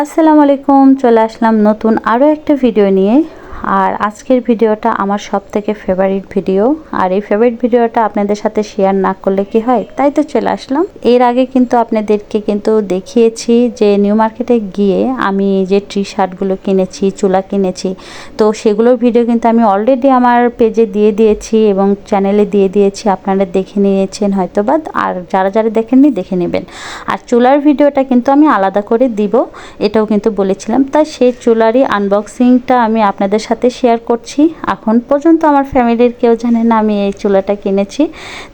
আসসালামু আলাইকুম চলে আসলাম নতুন আরও একটা ভিডিও নিয়ে। আর আজকের ভিডিওটা আমার সব থেকে ফেভারিট ভিডিও আর এই ফেভারিট ভিডিওটা আপনাদের সাথে শেয়ার না করলে কি হয়? তাই তো চলে আসলাম। এর আগে কিন্তু আপনাদেরকে কিন্তু দেখিয়েছি যে নিউ মার্কেটে গিয়ে আমি যে টি শার্টগুলো কিনেছি, চুলা কিনেছি, তো সেগুলোর ভিডিও কিন্তু আমি অলরেডি আমার পেজে দিয়ে দিয়েছি এবং চ্যানেলে দিয়ে দিয়েছি। আপনারা দেখে নিয়েছেন হয়তো বা আর যারা যারা দেখেননি, দেখে নেবেন। আর চুলার ভিডিওটা কিন্তু আমি আলাদা করে দিব। এটাও কিন্তু বলেছিলাম। তাই সেই চুলারই আনবক্সিংটা আমি আপনাদের সাথে শেয়ার করছি। এখন পর্যন্ত আমার ফ্যামিলির কেউ জানে না আমি এই চুলাটা কিনেছি।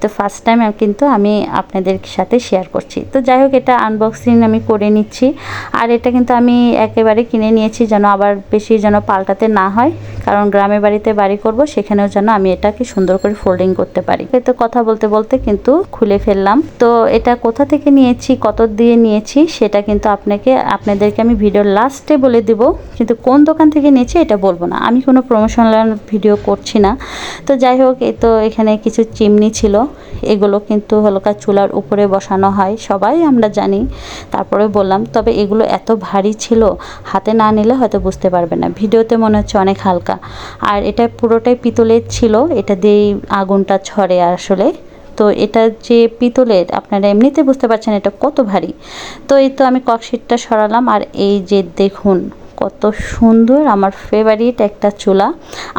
তো ফার্স্ট টাইম কিন্তু আমি আপনাদের সাথে শেয়ার করছি। তো যাই হোক, এটা আনবক্সিং আমি করে নিচ্ছি। আর এটা কিন্তু আমি একেবারে কিনে নিয়েছি যেন আবার বেশি যেন পাল্টাতে না হয়। কারণ গ্রামে বাড়িতে বাড়ি করব, সেখানেও যেন আমি এটাকে সুন্দর করে ফোল্ডিং করতে পারি। তো কথা বলতে বলতে কিন্তু খুলে ফেললাম। তো এটা কোথা থেকে নিয়েছি, কত দিয়ে নিয়েছি, সেটা কিন্তু আপনাকে, আপনাদেরকে আমি ভিডিওর লাস্টে বলে দিব। কিন্তু কোন দোকান থেকে নিয়েছি, এটা বলব না। আমি কোনো প্রমোশনাল ভিডিও করছি না। তো যাই হোক, এই তো এখানে কিছু চিমনি ছিল। এগুলো কিন্তু হলকা চুলার উপরে বসানো হয়, সবাই আমরা জানি। তারপরে বললাম, তবে এগুলো এত ভারী ছিল, হাতে না নিলে হয়তো বুঝতে পারবে না। ভিডিওতে মনে হচ্ছে অনেক হালকা। আর এটা পুরোটাই পিতলের ছিল, এটা দিয়েই আগুনটা ছড়ে আসলে। তো এটা যে পিতলের, আপনারা এমনিতে বুঝতে পারছেন এটা কত ভারী। তো এই তো আমি ককশিটটা সরালাম, আর এই যে দেখুন কত সুন্দর, আমার ফেভারিট একটা চুলা।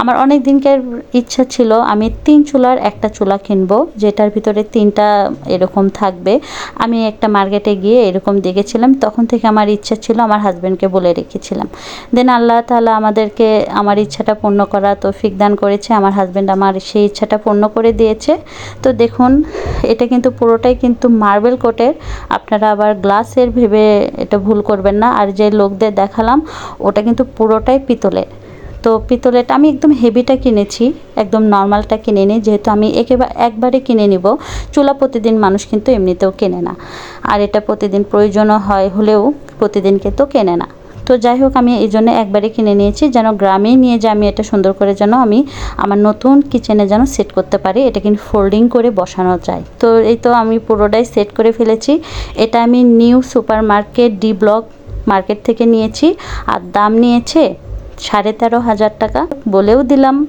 আমার অনেক দিনকার ইচ্ছা ছিল আমি তিন চুলার একটা চুলা কিনবো, যেটার ভিতরে তিনটা এরকম থাকবে। আমি একটা মার্কেটে গিয়ে এরকম দেখেছিলাম, তখন থেকে আমার ইচ্ছা ছিল, আমার হাজব্যান্ডকে বলে রেখেছিলাম। দেন আল্লাহ তালা আমাদেরকে আমার ইচ্ছাটা পূর্ণ করা তৌফিক দান করেছে, আমার হাজব্যান্ড আমার সেই ইচ্ছাটা পূর্ণ করে দিয়েছে। তো দেখুন, এটা কিন্তু পুরোটাই কিন্তু মার্বেল কোটের আপনারা আবার গ্লাসের ভেবে এটা ভুল করবেন না। আর যে লোকদের দেখালাম ওটা কিন্তু পুরোটাই পিতলের তো পিতলেরটা আমি একদম হেভিটা কিনেছি, একদম নর্মালটা কিনে নিই, যেহেতু আমি একেবারে একবারে কিনে নিব। চুলা প্রতিদিন মানুষ কিন্তু এমনিতেও কেনে না। আর এটা প্রতিদিন প্রয়োজনও হয়, হলেও প্রতিদিন কিন্তু কেনে না। তো যাই হোক, আমি এই জন্য একবারে কিনে নিয়েছি, যেন গ্রামে নিয়ে যে আমি এটা সুন্দর করে যেন আমি আমার নতুন কিচেনে যেন সেট করতে পারি, এটা কিন্তু ফোল্ডিং করে বসানো যায়। তো এই তো আমি পুরোটাই সেট করে ফেলেছি। এটা আমি new supermarket D block market থেকে নিয়েছি আর দাম নিয়েছে সাড়ে তেরো হাজার টাকা বলেও দিলাম।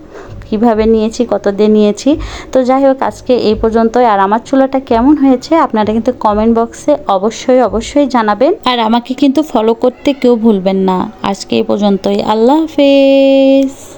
কীভাবে নিয়েছি, কত দিয়ে নিয়েছি? তো যাই হোক, আজকে এই পর্যন্তই। আর আমার চুলাটা কেমন হয়েছে আপনারা কিন্তু কমেন্ট বক্সে অবশ্যই অবশ্যই জানাবেন। আর আমাকে কিন্তু ফলো করতে কেউ ভুলবেন না। আজকে এই পর্যন্তই। আল্লাহ হাফেজ।